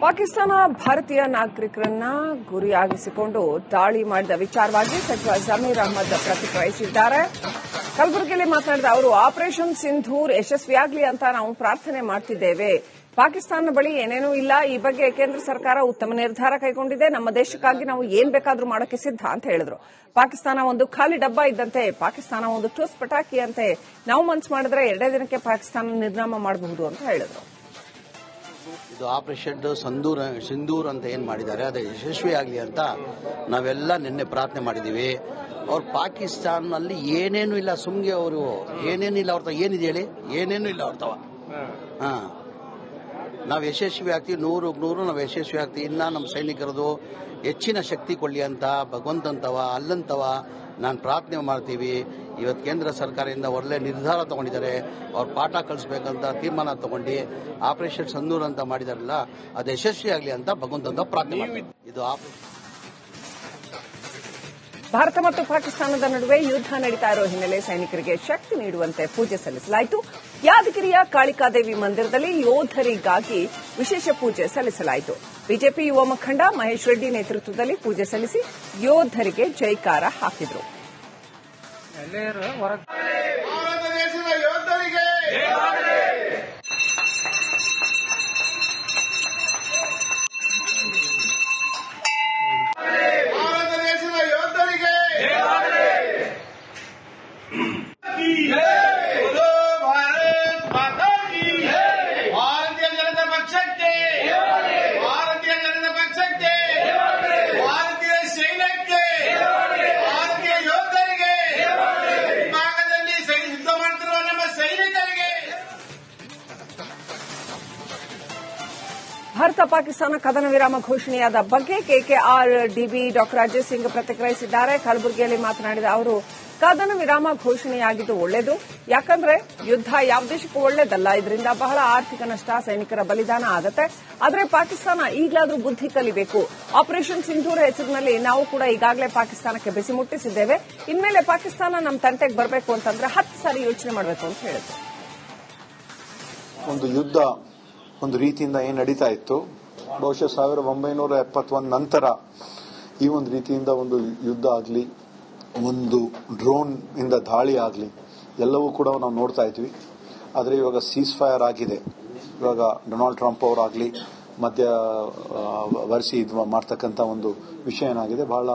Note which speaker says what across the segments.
Speaker 1: ಪಾಕಿಸ್ತಾನ ಭಾರತೀಯ ನಾಗರಿಕರನ್ನ ಗುರಿಯಾಗಿಸಿಕೊಂಡು ದಾಳಿ ಮಾಡಿದ ವಿಚಾರವಾಗಿ ಸಚಿವ ಜಮೀರ್ ಅಹಮದ್ ಪ್ರತಿಕ್ರಿಯಿಸಿದ್ದಾರೆ. ಕಲಬುರಗಿಯಲ್ಲಿ ಮಾತನಾಡಿದ ಅವರು, ಆಪರೇಷನ್ ಸಿಂಧೂರ್ ಯಶಸ್ವಿಯಾಗಲಿ ಅಂತ ನಾವು ಪ್ರಾರ್ಥನೆ ಮಾಡ್ತಿದ್ದೇವೆ. ಪಾಕಿಸ್ತಾನ ಬಳಿ ಏನೇನೂ ಇಲ್ಲ. ಈ ಬಗ್ಗೆ ಕೇಂದ್ರ ಸರ್ಕಾರ ಉತ್ತಮ ನಿರ್ಧಾರ ಕೈಗೊಂಡಿದೆ. ನಮ್ಮ ದೇಶಕ್ಕಾಗಿ ನಾವು ಏನ್ ಬೇಕಾದರೂ ಮಾಡೋಕೆ ಸಿದ್ಧ ಅಂತ ಹೇಳಿದ್ರು. ಪಾಕಿಸ್ತಾನ ಒಂದು ಖಾಲಿ ಡಬ್ಬ ಇದ್ದಂತೆ, ಪಾಕಿಸ್ತಾನ ಒಂದು ಟೂಸ್ ಪಟಾಕಿ ಅಂತೆ. ನಾವು ಮನ್ಸು ಮಾಡಿದ್ರೆ ಎರಡೇ ದಿನಕ್ಕೆ ಪಾಕಿಸ್ತಾನ ನಿರ್ನಾಮ ಮಾಡಬಹುದು ಅಂತ ಹೇಳಿದ್ರು.
Speaker 2: ಇದು ಆಪರೇಷನ್ ಸಂದೂರ್ ಸಿಂಧೂರ್ ಅಂತ ಏನು ಮಾಡಿದ್ದಾರೆ ಅದು ಯಶಸ್ವಿ ಆಗಲಿ ಅಂತ ನಾವೆಲ್ಲ ನಿನ್ನೆ ಪ್ರಾರ್ಥನೆ ಮಾಡಿದ್ದೀವಿ. ಅವ್ರು ಪಾಕಿಸ್ತಾನಲ್ಲಿ ಏನೇನು ಇಲ್ಲ ಸುಮ್ಗೆ ಅವರು ಏನೇನು ಇಲ್ಲ ಅವ್ರ ಏನಿದೆ ಹೇಳಿ? ಏನೇನು ಇಲ್ಲ ಅವ್ರ ತವ ಹಾಂ. ನಾವು ಯಶಸ್ವಿ ಆಗ್ತೀವಿ, ನೂರು ನೂರು ನಾವು ಯಶಸ್ವಿ ಆಗ್ತೀವಿ. ಇನ್ನ ನಮ್ಮ ಸೈನಿಕರದು ಹೆಚ್ಚಿನ ಶಕ್ತಿ ಕೊಳ್ಳಿ ಅಂತ, ಭಗವಂತಂತವ, ಅಲ್ಲಂತವ ನಾನು ಪ್ರಾರ್ಥನೆ ಮಾಡ್ತೀವಿ. ಇವತ್ತು ಕೇಂದ್ರ ಸರ್ಕಾರದಿಂದ ಒಳ್ಳೆ ನಿರ್ಧಾರ ತಗೊಂಡಿದ್ದಾರೆ. ಅವ್ರು ಪಾಠ ಕಲಿಸ್ಬೇಕಂತ ತೀರ್ಮಾನ ತಗೊಂಡು, ಆಪರೇಷನ್ ಸಂದೂರ್ ಅಂತ ಮಾಡಿದಾರಲ್ಲ, ಅದು ಯಶಸ್ವಿ ಆಗಲಿ ಅಂತ ಭಗವಂತಂತ ಪ್ರಾರ್ಥನೆ ಇದು ಆಪರೇಷನ್
Speaker 1: ಭಾರತ ಮತ್ತು ಪಾಕಿಸ್ತಾನದ ನಡುವೆ ಯುದ್ಧ ನಡೀತಾ ಇರೋ ಹಿನ್ನೆಲೆ ಸೈನಿಕರಿಗೆ ಶಕ್ತಿ ನೀಡುವಂತೆ ಪೂಜೆ ಸಲ್ಲಿಸಲಾಯಿತು. ಯಾದಗಿರಿಯ ಕಾಳಿಕಾದೇವಿ ಮಂದಿರದಲ್ಲಿ ಯೋಧರಿಗಾಗಿ ವಿಶೇಷ ಪೂಜೆ ಸಲ್ಲಿಸಲಾಯಿತು. ಬಿಜೆಪಿ ಯುವ ಮುಖಂಡ ಮಹೇಶ್ ರೆಡ್ಡಿ ನೇತೃತ್ವದಲ್ಲಿ ಪೂಜೆ ಸಲ್ಲಿಸಿ ಯೋಧರಿಗೆ ಜೈಕಾರ ಹಾಕಿದರು.
Speaker 3: ಭಾರತ! ಭಾರತ
Speaker 1: ಪಾಕಿಸ್ತಾನ ಕದನ ವಿರಾಮ ಘೋಷಣೆಯಾದ ಬಗ್ಗೆ KKR DB doctor Ajay Singh ಪ್ರತಿಕ್ರಿಯಿಸಿದ್ದಾರೆ. ಕಲಬುರಗಿಯಲ್ಲಿ ಮಾತನಾಡಿದ ಅವರು, ಕದನ ವಿರಾಮ ಘೋಷಣೆಯಾಗಿದ್ದು ಒಳ್ಳೆಯದು. ಯಾಕಂದ್ರೆ ಯುದ್ಧ ಯಾವ ದೇಶಕ್ಕೂ ಒಳ್ಳೇದಲ್ಲ ಇದರಿಂದ ಬಹಳ ಆರ್ಥಿಕ ನಷ್ಟ, ಸೈನಿಕರ ಬಲಿದಾನ ಆಗತ್ತೆ. ಆದರೆ ಪಾಕಿಸ್ತಾನ ಈಗಲಾದರೂ ಬುದ್ಧಿ ಕಲಿಬೇಕು. ಆಪರೇಷನ್ ಸಿಂಧೂರ್ ಹೆಸರಿನಲ್ಲಿ ನಾವು ಕೂಡ ಈಗಾಗಲೇ ಪಾಕಿಸ್ತಾನಕ್ಕೆ ಬಿಸಿ ಮುಟ್ಟಿಸಿದ್ದೇವೆ. ಇನ್ಮೇಲೆ ಪಾಕಿಸ್ತಾನ ನಮ್ಮ ತಂಟೆಗೆ ಬರಬೇಕು ಅಂತಂದ್ರೆ ಹತ್ತು ಸಾರಿ ಯೋಚನೆ ಮಾಡಬೇಕು ಅಂತ ಹೇಳಿದ್ರು.
Speaker 4: ಒಂದು ರೀತಿಯಿಂದ ಏನು ನಡೀತಾ ಇತ್ತು? ಬಹುಶಃ ಸಾವಿರದ ಒಂಬೈನೂರ ಎಪ್ಪತ್ತೊಂದು ನಂತರ ಈ ಒಂದು ರೀತಿಯಿಂದ ಒಂದು ಯುದ್ಧ ಆಗಲಿ, ಒಂದು ಡ್ರೋನ್ ಇಂದ ದಾಳಿ ಆಗಲಿ, ಎಲ್ಲವೂ ಕೂಡ ನಾವು ನೋಡ್ತಾ ಇದ್ವಿ. ಆದರೆ ಇವಾಗ ಸೀಸ್ ಫೈರ್ ಆಗಿದೆ. ಇವಾಗ ಡೊನಾಲ್ಡ್ ಟ್ರಂಪ್ ಅವರಾಗಲಿ ಮಧ್ಯ ವರ್ಷಿ ಇದು ಒಂದು ವಿಷಯ ಏನಾಗಿದೆ? ಬಹಳ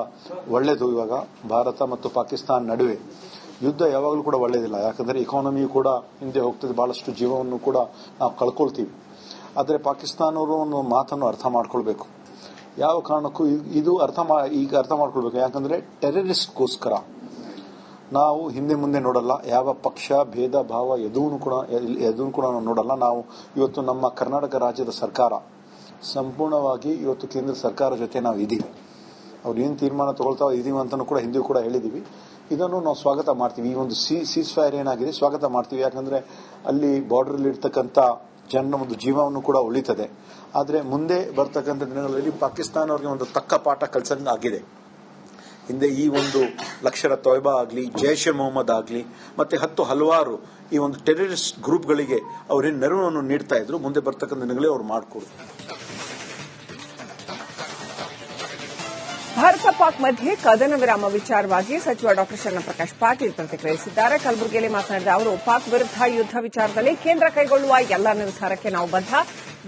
Speaker 4: ಒಳ್ಳೆಯದು ಇವಾಗ ಭಾರತ ಮತ್ತು ಪಾಕಿಸ್ತಾನ ನಡುವೆ. ಯುದ್ಧ ಯಾವಾಗಲೂ ಕೂಡ ಒಳ್ಳೇದಿಲ್ಲ. ಯಾಕಂದರೆ ಇಕಾನಮಿಯು ಕೂಡ ಹಿಂದೆ ಹೋಗ್ತದೆ. ಬಹಳಷ್ಟು ಜೀವವನ್ನು ಕೂಡ ನಾವು ಕಳ್ಕೊಳ್ತೀವಿ. ಆದರೆ ಪಾಕಿಸ್ತಾನವರು ಮಾತನ್ನು ಅರ್ಥ ಮಾಡ್ಕೊಳ್ಬೇಕು. ಯಾವ ಕಾರಣಕ್ಕೂ ಇದು ಅರ್ಥ ಮಾ ಈಗ ಅರ್ಥ ಮಾಡ್ಕೊಳ್ಬೇಕು. ಯಾಕಂದ್ರೆ ಟೆರರಿಸ್ಟ್ಗೋಸ್ಕರ ನಾವು ಹಿಂದೆ ಮುಂದೆ ನೋಡಲ್ಲ, ಯಾವ ಪಕ್ಷ, ಭೇದ, ಭಾವ ಎದುವನ್ನು ಕೂಡ ಎದುವನ್ನು ಕೂಡ ನೋಡಲ್ಲ. ನಾವು ಇವತ್ತು ನಮ್ಮ ಕರ್ನಾಟಕ ರಾಜ್ಯದ ಸರ್ಕಾರ, ಸಂಪೂರ್ಣವಾಗಿ ಇವತ್ತು ಕೇಂದ್ರ ಸರ್ಕಾರ ಜೊತೆ ನಾವು ಇದ್ದೀವಿ. ಅವ್ರು ಏನು ತೀರ್ಮಾನ ತಗೊಳ್ತಾ ಇದೀವಿ ಅಂತಲೂ ಕೂಡ ಹಿಂದೆ ಕೂಡ ಹೇಳಿದೀವಿ ಇದನ್ನು ನಾವು ಸ್ವಾಗತ ಮಾಡ್ತೀವಿ. ಈ ಒಂದು ಸೀಸ್ ಫೈರ್ ಏನಾಗಿದೆ, ಸ್ವಾಗತ ಮಾಡ್ತೀವಿ. ಯಾಕಂದ್ರೆ ಅಲ್ಲಿ ಬಾರ್ಡರ್ ಇರ್ತಕ್ಕಂಥ ಜನರ ಒಂದು ಜೀವವನ್ನು ಕೂಡ ಉಳಿತದೆ. ಆದರೆ ಮುಂದೆ ಬರ್ತಕ್ಕಂಥ ದಿನಗಳಲ್ಲಿ ಪಾಕಿಸ್ತಾನ ಅವರಿಗೆ ಒಂದು ತಕ್ಕ ಪಾಠ ಕಲ್ಸಂಗ್ ಆಗಿದೆ. ಹಿಂದೆ ಈ ಒಂದು ಲಕ್ಷರ ತೊಯ್ಬಾ ಆಗಲಿ, ಜೈಷ್ ಎ ಮೊಹಮ್ಮದ್ ಆಗಲಿ, ಮತ್ತೆ ಹತ್ತು ಹಲವಾರು ಈ ಒಂದು ಟೆರರಿಸ್ಟ್ ಗ್ರೂಪ್ಗಳಿಗೆ ಅವರೇನು ನೆರವನ್ನು ನೀಡ್ತಾ ಇದ್ರು, ಮುಂದೆ ಬರ್ತಕ್ಕಂಥ ದಿನಗಳೇ ಅವ್ರು ಮಾಡಿಕೊಡು
Speaker 1: ಭಾರತ ಪಾಕ್ ಮಧ್ಯೆ ಕದನ ವಿರಾಮ ವಿಚಾರವಾಗಿ ಸಚಿವ ಡಾಕ್ಟರ್ ಶರಣಪ್ರಕಾಶ್ ಪಾಟೀಲ್ ಪ್ರತಿಕ್ರಿಯಿಸಿದ್ದಾರೆ. ಕಲಬುರಗಿಯಲ್ಲಿ ಮಾತನಾಡಿದ ಅವರು, ಪಾಕ್ ವಿರುದ್ಧ ಯುದ್ಧ ವಿಚಾರದಲ್ಲಿ ಕೇಂದ್ರ ಕೈಗೊಳ್ಳುವ ಎಲ್ಲ ನಿರ್ಧಾರಕ್ಕೆ ನಾವು ಬದ್ಧ.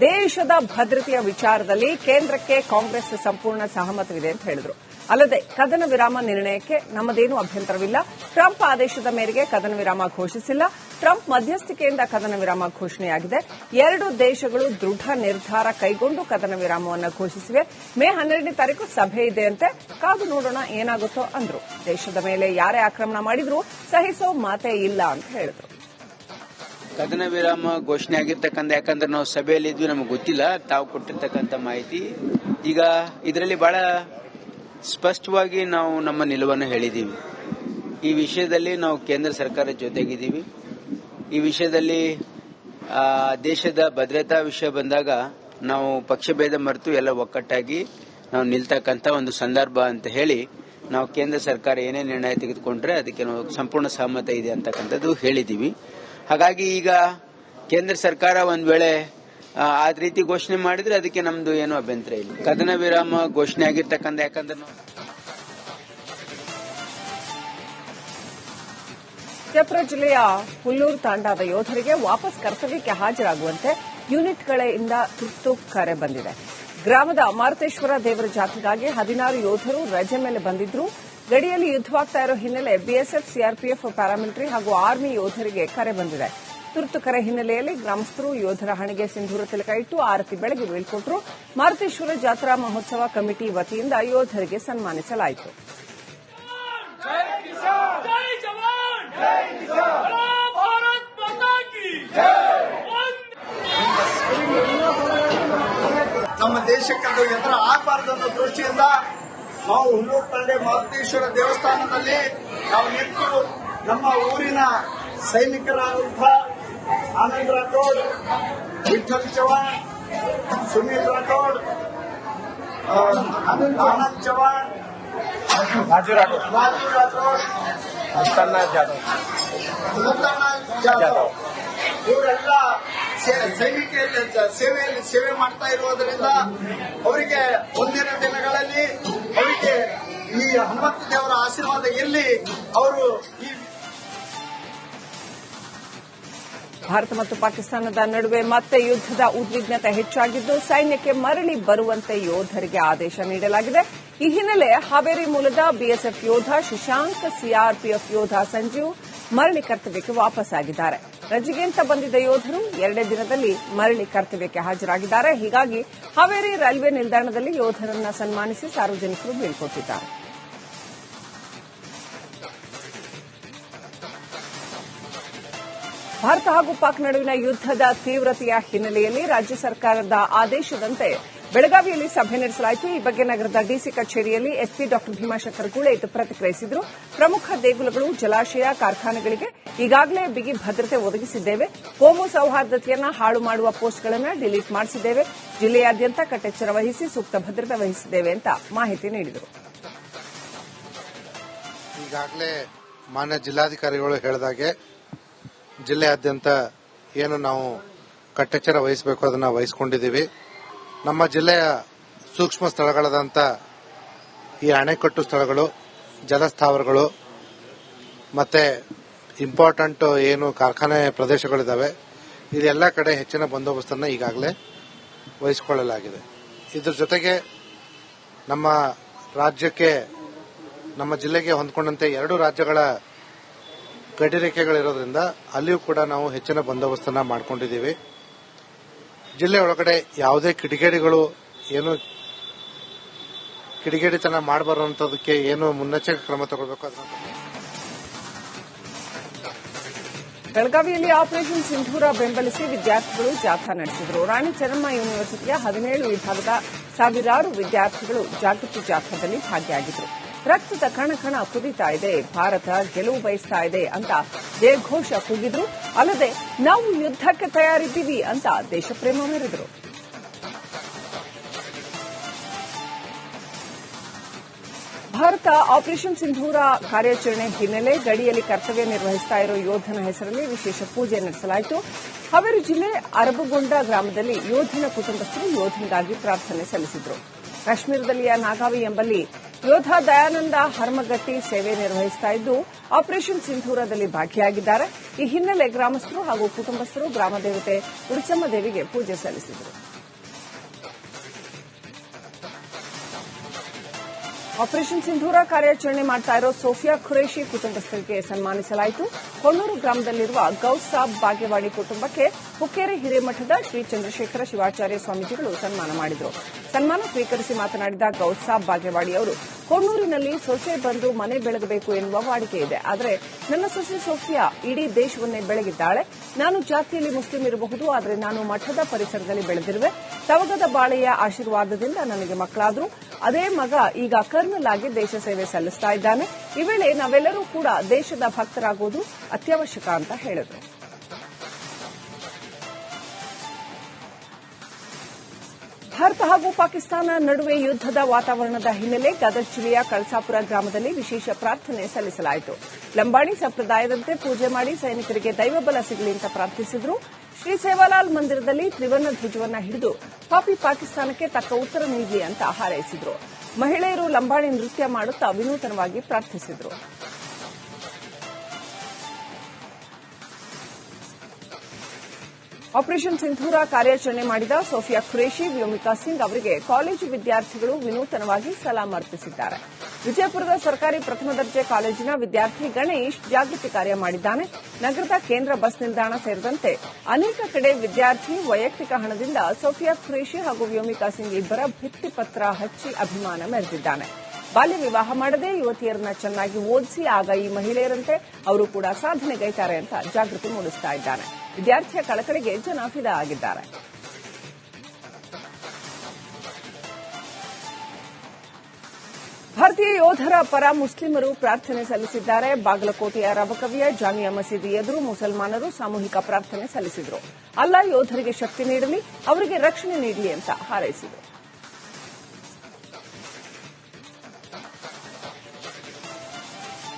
Speaker 1: ದೇಶದ ಭದ್ರತೆಯ ವಿಚಾರದಲ್ಲಿ ಕೇಂದ್ರಕ್ಕೆ ಕಾಂಗ್ರೆಸ್ ಸಂಪೂರ್ಣ ಸಹಮತವಿದೆ ಅಂತ ಹೇಳಿದರು. ಅಲ್ಲದೆ ಕದನ ವಿರಾಮ ನಿರ್ಣಯಕ್ಕೆ ನಮ್ಮದೇನೂ ಅಭ್ಯಂತರವಿಲ್ಲ. ಟ್ರಂಪ್ ಆದೇಶದ ಮೇರೆಗೆ ಕದನ ವಿರಾಮ ಘೋಷಿಸಿಲ್ಲ. ಟ್ರಂಪ್ ಮಧ್ಯಸ್ಥಿಕೆಯಿಂದ ಕದನ ವಿರಾಮ ಘೋಷಣೆಯಾಗಿದೆ. ಎರಡು ದೇಶಗಳು ದೃಢ ನಿರ್ಧಾರ ಕೈಗೊಂಡು ಕದನ ವಿರಾಮವನ್ನು ಘೋಷಿಸಿವೆ. ಮೇ ಹನ್ನೆರಡನೇ ತಾರೀಕು ಸಭೆ ಇದೆ ಇದೆಯಂತೆ ಕಾದು ನೋಡೋಣ ಏನಾಗುತ್ತೋ ಅಂದ್ರು. ದೇಶದ ಮೇಲೆ ಯಾರೇ ಆಕ್ರಮಣ ಮಾಡಿದ್ರೂ ಸಹಿಸೋ ಮಾತೇ ಇಲ್ಲ ಅಂತ ಹೇಳಿದ್ರು.
Speaker 5: ಕದನ ವಿರಾಮ ಘೋಷಣೆ ಆಗಿರ್ತಕ್ಕಂಥ, ಯಾಕಂದ್ರೆ ನಾವು ಸಭೆಯಲ್ಲಿ ಇದ್ವಿ, ನಮಗೆ ಗೊತ್ತಿಲ್ಲ. ತಾವು ಕೊಟ್ಟಿರ್ತಕ್ಕಂಥ ಮಾಹಿತಿ. ಈಗ ಇದರಲ್ಲಿ ಬಹಳ ಸ್ಪಷ್ಟವಾಗಿ ನಾವು ನಮ್ಮ ನಿಲುವನ್ನು ಹೇಳಿದ್ದೀವಿ. ಈ ವಿಷಯದಲ್ಲಿ ನಾವು ಕೇಂದ್ರ ಸರ್ಕಾರದ ಜೊತೆಗಿದ್ದೀವಿ. ಈ ವಿಷಯದಲ್ಲಿ ದೇಶದ ಭದ್ರತಾ ವಿಷಯ ಬಂದಾಗ ನಾವು ಪಕ್ಷಭೇದ ಮರೆತು ಎಲ್ಲ ಒಕ್ಕಟ್ಟಾಗಿ ನಾವು ನಿಲ್ತಕ್ಕಂಥ ಒಂದು ಸಂದರ್ಭ ಅಂತ ಹೇಳಿ ನಾವು ಕೇಂದ್ರ ಸರ್ಕಾರ ಏನೇ ನಿರ್ಣಯ ತೆಗೆದುಕೊಂಡ್ರೆ ಅದಕ್ಕೆ ನಾವು ಸಂಪೂರ್ಣ ಸಹಮತ ಇದೆ ಅಂತಕ್ಕಂಥದ್ದು ಹೇಳಿದ್ದೀವಿ. ಹಾಗಾಗಿ ಈಗ ಕೇಂದ್ರ ಸರ್ಕಾರ ಒಂದು ವೇಳೆ, ಆ ರೀತಿ ಘೋಷಣೆ ಮಾಡಿದ್ರೆ ಅದಕ್ಕೆ ನಮ್ದು ಏನು ಅಭ್ಯಂತರ ಇಲ್ಲ. ಕದನ ವಿರಾಮ ಘೋಷಣೆ ಆಗಿರ್ತಕ್ಕಂಥ ಯಾಕಂದ್ರೆ
Speaker 1: ವಿಜಯಪುರ ಜಿಲ್ಲೆಯ ಹುಲ್ಲೂರು ತಾಂಡಾದ ಯೋಧರಿಗೆ ವಾಪಸ್ ಕರ್ತವ್ಯಕ್ಕೆ ಹಾಜರಾಗುವಂತೆ ಯೂನಿಟ್ಗಳಿಂದ ತುರ್ತು ಕರೆ ಬಂದಿದೆ. ಗ್ರಾಮದ ಮಾರುತೇಶ್ವರ ದೇವರ ಜಾತ್ರೆಗಾಗಿ ಹದಿನಾರು ಯೋಧರು ರಜೆ ಮೇಲೆ ಬಂದಿದ್ರು. ಗಡಿಯಲ್ಲಿ ಯುದ್ದವಾಗ್ತಾ ಇರೋ ಹಿನ್ನೆಲೆ ಬಿಎಸ್ಎಫ್, ಸಿಆರ್ಪಿಎಫ್, ಪ್ಯಾರಾಮಿಲಿಟರಿ ಹಾಗೂ ಆರ್ಮಿ ಯೋಧರಿಗೆ ಕರೆ ಬಂದಿದೆ. ತುರ್ತು ಕರೆ ಹಿನ್ನೆಲೆಯಲ್ಲಿ ಗ್ರಾಮಸ್ಥರು ಯೋಧರ ಹಣೆಗೆ ಸಿಂಧೂರ ತಿಲಕ ಇಟ್ಟು ಆರತಿ ಬೆಳಗ್ಗೆ ಬೀಳ್ಕೊಟ್ರು. ಮಾರುತೇಶ್ವರ ಜಾತ್ರಾ ಮಹೋತ್ಸವ ಕಮಿಟಿ ವತಿಯಿಂದ ಯೋಧರಿಗೆ ಸನ್ಮಾನಿಸಲಾಯಿತು.
Speaker 3: ನಮ್ಮ ದೇಶಕ್ಕೆ ಅದು ಎದುರ ಆಗಬಾರದನ್ನ ದೃಷ್ಟಿಯಿಂದ ನಾವು ಹುಲ್ಲೂರು ಮಹದೇಶ್ವರ ದೇವಸ್ಥಾನದಲ್ಲಿ ನಾವು ನಿಂತು ನಮ್ಮ ಊರಿನ ಸೈನಿಕರಾದಂಥ ಆನಂದ್ ರಾಠೋಡ್ ವಿಠಲ್ ಚವಾಣ್ ಸುನೀಲ್ ರಾಠೋಡ್ ಆನಂದ್ ಚವಾಣ್ ರಾಜು ರಾಠೋಡ್ ರಾಜು ರಾಠೋಡ್ ಮುತ್ತಣ್ಣ ಜಾಧವ್. ಮುತ್ತಣ್ಣ ಜಾಧವ್. ಇವರೆಲ್ಲ ಸೈನಿಕ ಸೇವೆಯಲ್ಲಿ ಸೇವೆ ಮಾಡ್ತಾ ಇರುವುದರಿಂದ ಅವರಿಗೆ ಮುಂದಿನ ದಿನಗಳಲ್ಲಿ ಅವರಿಗೆ ಈ ಹನುಮಂತ ದೇವರ ಆಶೀರ್ವಾದ ಇರಲಿ. ಅವರು ಈ
Speaker 1: ಭಾರತ ಮತ್ತು ಪಾಕಿಸ್ತಾನದ ನಡುವೆ ಮತ್ತೆ ಯುದ್ದದ ಉದ್ವಿಗ್ನತೆ ಹೆಚ್ಚಾಗಿದ್ದು ಸೈನ್ಯಕ್ಕೆ ಮರಳಿ ಬರುವಂತೆ ಯೋಧರಿಗೆ ಆದೇಶ ನೀಡಲಾಗಿದೆ. ಈ ಹಿನ್ನೆಲೆ ಹಾವೇರಿ ಮೂಲದ ಬಿಎಸ್ಎಫ್ ಯೋಧ ಶಶಾಂಕ್, ಸಿಆರ್ಪಿಎಫ್ ಯೋಧ ಸಂಜೀವ್ ಮರಳಿ ಕರ್ತವ್ಯಕ್ಕೆ ವಾಪಸ್ಸಾಗಿದ್ದಾರೆ ರಜೆಗೆ ಅಂತ ಬಂದಿದ್ದ ಯೋಧರು ಎರಡೇ ದಿನದಲ್ಲಿ ಮರಳಿ ಕರ್ತವ್ಯಕ್ಕೆ ಹಾಜರಾಗಿದ್ದಾರೆ. ಹೀಗಾಗಿ ಹಾವೇರಿ ರೈಲ್ವೆ ನಿಲ್ದಾಣದಲ್ಲಿ ಯೋಧರನ್ನ ಸನ್ಮಾನಿಸಿ ಸಾರ್ವಜನಿಕರು ಬೀಳ್ಕೊಟ್ಟಿದ್ದಾರೆ. ಭಾರತ ಹಾಗೂ ಪಾಕ್ ನಡುವಿನ ಯುದ್ದದ ತೀವ್ರತೆಯ ಹಿನ್ನೆಲೆಯಲ್ಲಿ ರಾಜ್ಯ ಸರ್ಕಾರದ ಆದೇಶದಂತೆ ಬೆಳಗಾವಿಯಲ್ಲಿ ಸಭೆ ನಡೆಸಲಾಯಿತು. ಈ ಬಗ್ಗೆ ನಗರದ ಡಿಸಿ ಕಚೇರಿಯಲ್ಲಿ ಎಸ್ಪಿ ಡಾ ಭೀಮಾಶಂಕರ್ ಗುಳೇಟ್ ಪ್ರತಿಕ್ರಿಯಿಸಿದರು. ಪ್ರಮುಖ ದೇಗುಲಗಳು, ಜಲಾಶಯ, ಕಾರ್ಖಾನೆಗಳಿಗೆ ಈಗಾಗಲೇ ಬಿಗಿ ಭದ್ರತೆ ಒದಗಿಸಿದ್ದೇವೆ. ಕೋಮು ಸೌಹಾರ್ದತೆಯನ್ನು ಹಾಳು ಮಾಡುವ ಪೋಸ್ಟ್ಗಳನ್ನು ಡಿಲೀಟ್ ಮಾಡಿಸಿದ್ದೇವೆ. ಜಿಲ್ಲೆಯಾದ್ಯಂತ ಕಟ್ಟೆಚ್ಚರ ವಹಿಸಿ ಸೂಕ್ತ ಭದ್ರತೆ ವಹಿಸಿದ್ದೇವೆ ಅಂತ ಮಾಹಿತಿ ನೀಡಿದರು.
Speaker 6: ಈಗಾಗಲೇ ಮಾನ್ಯ ಜಿಲ್ಲಾಧಿಕಾರಿಗಳು ಹೇಳಿದಾಗೆ ಜಿಲ್ಲೆಯಾದ್ಯಂತ ಏನು ನಾವು ಕಟ್ಟೆಚ್ಚರ ವಹಿಸಬೇಕು ಅದನ್ನು ವಹಿಸಿಕೊಂಡಿದ್ದೀವಿ. ನಮ್ಮ ಜಿಲ್ಲೆಯ ಸೂಕ್ಷ್ಮ ಸ್ಥಳಗಳಾದಂಥ ಈ ಅಣೆಕಟ್ಟು ಸ್ಥಳಗಳು, ಜಲಸ್ಥಾವರಗಳು, ಮತ್ತೆ ಇಂಪಾರ್ಟೆಂಟ್ ಏನು ಕಾರ್ಖಾನೆ ಪ್ರದೇಶಗಳಿದ್ದಾವೆ, ಇದೆಲ್ಲ ಕಡೆ ಹೆಚ್ಚಿನ ಬಂದೋಬಸ್ತನ್ನು ಈಗಾಗಲೇ ವಹಿಸಿಕೊಳ್ಳಲಾಗಿದೆ. ಇದ್ರ ಜೊತೆಗೆ ನಮ್ಮ ರಾಜ್ಯಕ್ಕೆ, ನಮ್ಮ ಜಿಲ್ಲೆಗೆ ಹೊಂದ್ಕೊಂಡಂತೆ ಎರಡು ರಾಜ್ಯಗಳ ಗಡಿರೇಖೆಗಳಿರೋದ್ರಿಂದ ಅಲ್ಲಿಯೂ ಕೂಡ ನಾವು ಹೆಚ್ಚಿನ ಬಂದೋಬಸ್ತನ್ನ ಮಾಡ್ಕೊಂಡಿದ್ದೀವಿ. ಜಿಲ್ಲೆ ಒಳಗಡೆ ಯಾವುದೇ ಕಿಡಿಗೇಡಿಗಳು ಏನು ಕಿಡಿಗೇಡಿತನ ಮಾಡಬಾರಂತದಕ್ಕೆ ಏನು ಮುನ್ನೆಚ್ಚರಿಕೆ ಕ್ರಮ ತಗೊಳ್ಬೇಕು
Speaker 1: ಬೆಳಗಾವಿಯಲ್ಲಿ ಆಪರೇಷನ್ ಸಿಂಧೂರ ಬೆಂಬಲಿಸಿ ವಿದ್ಯಾರ್ಥಿಗಳು ಜಾಥಾ ನಡೆಸಿದರು. ರಾಣಿ ಚೆನ್ನಮ್ಮ ಯೂನಿವರ್ಸಿಟಿಯ ಹದಿನೇಳು ವಿಭಾಗದ ಸಾವಿರಾರು ವಿದ್ಯಾರ್ಥಿಗಳು ಜಾಗೃತಿ ಜಾಥಾದಲ್ಲಿ ಭಾಗಿಯಾಗಿದ್ದರು. ರಕ್ತದ ಕಣ ಕುದೀತಾ ಇದೆ. ಭಾರತ ಗೆಲುವು ಬಯಸ್ತಾ ಇದೆ ಅಂತ ಜಯಘೋಷ ಕೂಗಿದ್ರು. ಅಲ್ಲದೆ ನಾವು ಯುದ್ಧಕ್ಕೆ ತಯಾರಿದ್ದೀವಿ ಅಂತ ದೇಶಪ್ರೇಮ ಮೆರೆದರು. ಭಾರತ ಆಪರೇಷನ್ ಸಿಂಧೂರ ಕಾರ್ಯಾಚರಣೆ ಹಿನ್ನೆಲೆ ಗಡಿಯಲ್ಲಿ ಕರ್ತವ್ಯ ನಿರ್ವಹಿಸ್ತಾ ಇರೋ ಯೋಧನ ಹೆಸರಲ್ಲಿ ವಿಶೇಷ ಪೂಜೆ ನಡೆಸಲಾಯಿತು. ಹಾವೇರಿ ಜಿಲ್ಲೆ ಅರಬಗೊಂಡ ಗ್ರಾಮದಲ್ಲಿ ಯೋಧನ ಕುಟುಂಬಸ್ಥರು ಯೋಧನಿಗಾಗಿ ಪ್ರಾರ್ಥನೆ ಸಲ್ಲಿಸಿದರು. ಕಾಶ್ಮೀರದಲ್ಲಿಯ ನಾಗಾವಿ ಎಂಬಲ್ಲಿ ಯೋಧ ದಯಾನಂದ ಹರ್ಮಗಟ್ಟಿ ಸೇವೆ ನಿರ್ವಹಿಸ್ತಾ ಇದ್ದು, ಆಪರೇಷನ್ ಸಿಂಧೂರದಲ್ಲಿ ಭಾಗಿಯಾಗಿದ್ದಾರೆ. ಈ ಹಿನ್ನೆಲೆ ಗ್ರಾಮಸ್ಥರು ಹಾಗೂ ಕುಟುಂಬಸ್ಥರು ಗ್ರಾಮ ದೇವತೆ ದೇವಿಗೆ ಪೂಜೆ ಸಲ್ಲಿಸಿದರು. ಆಪರೇಷನ್ ಸಿಂಧೂರ ಕಾರ್ಯಾಚರಣೆ ಮಾಡ್ತಾ ಇರೋ ಸೋಫಿಯಾ ಖುರೇಶಿ ಕುಟುಂಬಸ್ಥರಿಗೆ ಸನ್ಮಾನಿಸಲಾಯಿತು. ಹೊನ್ನೂರು ಗ್ರಾಮದಲ್ಲಿರುವ ಗೌಸ್ ಸಾಬ್ ಬಾಗೇವಾಡಿ ಕುಟುಂಬಕ್ಕೆ ಹುಕ್ಕೇರಿ ಹಿರೇಮಠದ ಶ್ರೀ ಚಂದ್ರಶೇಖರ ಶಿವಾಚಾರ್ಯ ಸ್ವಾಮೀಜಿಗಳು ಸನ್ಮಾನ ಮಾಡಿದರು. ಸನ್ಮಾನ ಸ್ವೀಕರಿಸಿ ಮಾತನಾಡಿದ ಗೌಸ್ ಸಾಬ್ ಬಾಗೇವಾಡಿ ಅವರು ಕೊಣ್ಣೂರಿನಲ್ಲಿ ಸೊಸೆ ಬಂದು ಮನೆ ಬೆಳಗಬೇಕು ಎನ್ನುವ ವಾಡಿಕೆ ಇದೆ. ಆದರೆ ನನ್ನ ಸೊಸೆ ಸೋಫಿಯಾ ಇಡೀ ದೇಶವನ್ನೇ ಬೆಳಗಿದ್ದಾಳೆ. ನಾನು ಜಾತಿಯಲ್ಲಿ ಮುಸ್ಲಿಂ ಇರಬಹುದು, ಆದರೆ ನಾನು ಮಠದ ಪರಿಸರದಲ್ಲಿ ಬೆಳೆದಿರುವೆ. ತವಗದ ಬಾಳೆಯ ಆಶೀರ್ವಾದದಿಂದ ನನಗೆ ಮಕ್ಕಳಾದ್ರು. ಅದೇ ಮಗ ಈಗ ಕರ್ನಲ್ ಆಗಿ ದೇಶ ಸೇವೆ ಸಲ್ಲಿಸ್ತಾ ಇದ್ದಾನೆ. ಈ ವೇಳೆ ನಾವೆಲ್ಲರೂ ಕೂಡ ದೇಶದ ಭಕ್ತರಾಗುವುದು ಅತ್ಯವಶ್ಯಕ ಅಂತ ಹೇಳಿದರು. ಭಾರತ ಹಾಗೂ ಪಾಕಿಸ್ತಾನ ನಡುವೆ ಯುದ್ದದ ವಾತಾವರಣದ ಹಿನ್ನೆಲೆ ಗದಗ ಜಿಲ್ಲೆಯ ಕಳಸಾಪುರ ಗ್ರಾಮದಲ್ಲಿ ವಿಶೇಷ ಪ್ರಾರ್ಥನೆ ಸಲ್ಲಿಸಲಾಯಿತು. ಲಂಬಾಣಿ ಸಂಪ್ರದಾಯದಂತೆ ಪೂಜೆ ಮಾಡಿ ಸೈನಿಕರಿಗೆ ದೈವಬಲ ಸಿಗಲಿ ಅಂತ ಪ್ರಾರ್ಥಿಸಿದರು. ಶ್ರೀ ಸೇವಾಲಾಲ್ ಮಂದಿರದಲ್ಲಿ ತ್ರಿವರ್ಣ ಧ್ವಜವನ್ನ ಹಿಡಿದು ಪಾಪಿ ಪಾಕಿಸ್ತಾನಕ್ಕೆ ತಕ್ಕ ಉತ್ತರ ನೀಡಲಿ ಅಂತ ಹಾರೈಸಿದ್ರು. ಮಹಿಳೆಯರು ಲಂಬಾಣಿ ನೃತ್ಯ ಮಾಡುತ್ತಾ ವಿನೂತನವಾಗಿ ಪ್ರಾರ್ಥಿಸಿದ್ರು. ಆಪರೇಷನ್ ಸಿಂಧೂರ ಕಾರ್ಯಾಚರಣೆ ಮಾಡಿದ ಸೋಫಿಯಾ ಖುರೇಶಿ ವ್ಯೋಮಿಕಾ ಸಿಂಗ್ ಅವರಿಗೆ ಕಾಲೇಜು ವಿದ್ಯಾರ್ಥಿಗಳು ವಿನೂತನವಾಗಿ ಸಲಾಂ ಅರ್ಪಿಸಿದ್ದಾರೆ. ವಿಜಯಪುರದ ಸರ್ಕಾರಿ ಪ್ರಥಮ ದರ್ಜೆ ಕಾಲೇಜಿನ ವಿದ್ಯಾರ್ಥಿ ಗಣೇಶ್ ಜಾಗೃತಿ ಕಾರ್ಯ ಮಾಡಿದ್ದಾನೆ. ನಗರದ ಕೇಂದ್ರ ಬಸ್ ನಿಲ್ದಾಣ ಸೇರಿದಂತೆ ಅನೇಕ ಕಡೆ ವಿದ್ಯಾರ್ಥಿ ವೈಯಕ್ತಿಕ ಹಣದಿಂದ ಸೋಫಿಯಾ ಖುರೇಶಿ ಹಾಗೂ ವ್ಯೋಮಿಕಾ ಸಿಂಗ್ ಇಬ್ಬರ ಭಿತ್ತಿಪತ್ರ ಹಚ್ಚಿ ಅಭಿಮಾನ ಮೆರೆದಿದ್ದಾನೆ. ಬಾಲ್ಯ ವಿವಾಹ ಮಾಡದೆ ಯುವತಿಯರನ್ನ ಚೆನ್ನಾಗಿ ಓದಿಸಿ, ಆಗ ಈ ಮಹಿಳೆಯರಂತೆ ಅವರು ಕೂಡ ಸಾಧನೆಗೈತಾರೆ ಅಂತ ಜಾಗೃತಿ ಮೂಡಿಸ್ತಾ ಇದ್ದಾನೆ. ವಿದ್ಯಾರ್ಥಿಯ ಕಳಕಳಿಗೆ ಜನ ಫಿದಾ ಆಗಿದ್ದಾರೆ. ಭಾರತೀಯ ಯೋಧರ ಪರ ಮುಸ್ಲಿಮರು ಪ್ರಾರ್ಥನೆ ಸಲ್ಲಿಸಿದ್ದಾರೆ. ಬಾಗಲಕೋಟೆಯ ರಬಕವಿಯ ಜಾಮಿಯಾ ಮಸೀದಿ ಎದುರು ಮುಸಲ್ಮಾನರು ಸಾಮೂಹಿಕ ಪ್ರಾರ್ಥನೆ ಸಲ್ಲಿಸಿದರು. ಅಲ್ಲ ಯೋಧರಿಗೆ ಶಕ್ತಿ ನೀಡಲಿ, ಅವರಿಗೆ ರಕ್ಷಣೆ ನೀಡಲಿ ಅಂತ ಹಾರೈಸಿದರು.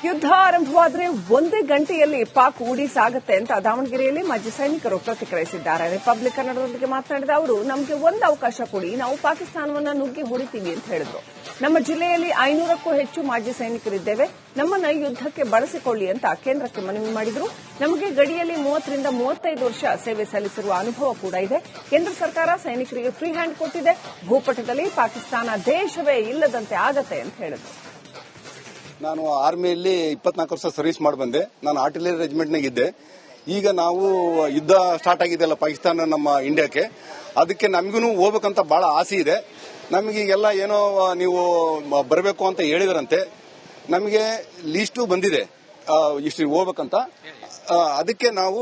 Speaker 1: ಯುದ್ಧ ಆರಂಭವಾದರೆ ಒಂದೇ ಗಂಟೆಯಲ್ಲಿ ಪಾಕ್ ಉಡಿ ಸಾಗುತ್ತೆ ಅಂತ ದಾವಣಗೆರೆಯಲ್ಲಿ ಮಾಜಿ ಸೈನಿಕರು ಪ್ರತಿಕ್ರಿಯಿಸಿದ್ದಾರೆ. ರಿಪಬ್ಲಿಕ್ ಕನ್ನಡದೊಂದಿಗೆ ಮಾತನಾಡಿದ ಅವರು, ನಮಗೆ ಒಂದು ಅವಕಾಶ ಕೊಡಿ, ನಾವು ಪಾಕಿಸ್ತಾನವನ್ನು ನುಗ್ಗಿ ಹೊಡಿತೀವಿ ಅಂತ ಹೇಳಿದ್ರು. ನಮ್ಮ ಜಿಲ್ಲೆಯಲ್ಲಿ ಐನೂರಕ್ಕೂ ಹೆಚ್ಚು ಮಾಜಿ ಸೈನಿಕರಿದ್ದೇವೆ. ನಮ್ಮನ್ನು ಯುದ್ದಕ್ಕೆ ಬಳಸಿಕೊಳ್ಳಿ ಅಂತ ಕೇಂದ್ರಕ್ಕೆ ಮನವಿ ಮಾಡಿದ್ರು. ನಮಗೆ ಗಡಿಯಲ್ಲಿ ಮೂವತ್ತರಿಂದ ಮೂವತ್ತೈದು ವರ್ಷ ಸೇವೆ ಸಲ್ಲಿಸಿರುವ ಅನುಭವ ಕೂಡ ಇದೆ. ಕೇಂದ್ರ ಸರ್ಕಾರ ಸೈನಿಕರಿಗೆ ಫ್ರೀ ಹ್ಯಾಂಡ್ ಕೊಟ್ಟಿದೆ. ಭೂಪಟದಲ್ಲಿ ಪಾಕಿಸ್ತಾನ ದೇಶವೇ ಇಲ್ಲದಂತೆ ಆಗತ್ತೆ ಅಂತ ಹೇಳಿದ್ರು.
Speaker 7: ನಾನು ಆರ್ಮಿಯಲ್ಲಿ ಇಪ್ಪತ್ನಾಲ್ಕು ವರ್ಷ ಸರ್ವಿಸ್ ಮಾಡಿ ಬಂದೆ. ನಾನು ಆರ್ಟಿಲರಿ ರೆಜಿಮೆಂಟ್ನಾಗ ಇದ್ದೆ. ಈಗ ನಾವು ಯುದ್ಧ ಸ್ಟಾರ್ಟ್ ಆಗಿದೆಯಲ್ಲ ಪಾಕಿಸ್ತಾನ ನಮ್ಮ ಇಂಡಿಯಾಕ್ಕೆ. ಅದಕ್ಕೆ ನಮಗೂ ಹೋಗ್ಬೇಕಂತ ಬಹಳ ಆಸೆ ಇದೆ. ನಮಗೆ ಎಲ್ಲ ಏನೋ ನೀವು ಬರಬೇಕು ಅಂತ ಹೇಳಿದ್ರಂತೆ. ನಮಗೆ ಲೀಸ್ಟು ಬಂದಿದೆ. ಇಷ್ಟು ಹೋಗ್ಬೇಕಂತ. ಅದಕ್ಕೆ ನಾವು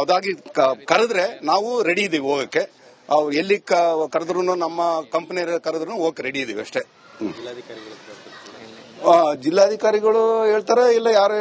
Speaker 7: ಅದಾಗಿ ಕರೆದ್ರೆ ನಾವು ರೆಡಿ ಇದ್ದೀವಿ ಹೋಗಕ್ಕೆ. ಎಲ್ಲಿ ಕರೆದ್ರು ನಮ್ಮ ಕಂಪನಿ ಕರೆದ್ರು ಹೋಗಕ್ಕೆ ರೆಡಿ ಇದೀವಿ ಅಷ್ಟೇ. ಜಿಲ್ಲಾಧಿಕಾರಿಗಳು ಹೇಳ್ತಾರೆ ಇಲ್ಲ ಯಾರು